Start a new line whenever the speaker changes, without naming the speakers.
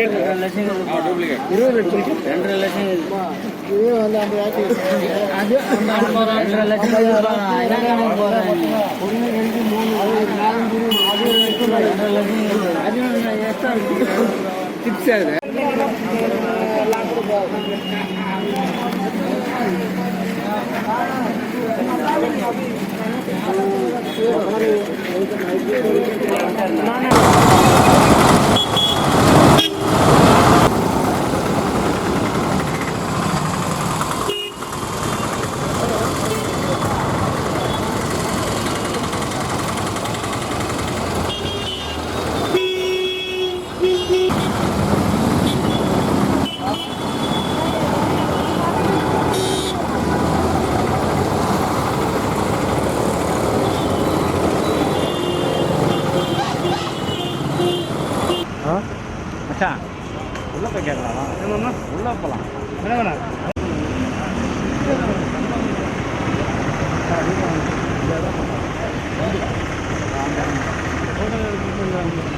ரெண்டரை இருபது லட்சம் ரெண்டரை லட்சம் ரெண்டரை லட்சம் போகிறேன் ஒன்று ரெண்டு மூணு நாலஞ்சு அது ரெண்டரை லட்சம் அது எக்ஸ்ட்ரா டிப்ஸ் ஆகுது
மச்சான் உள்ளே போய் கேட்கலாம்?
என்னம்மா
உள்ளே போகலாம்
என்ன வேணாம்
Thank you.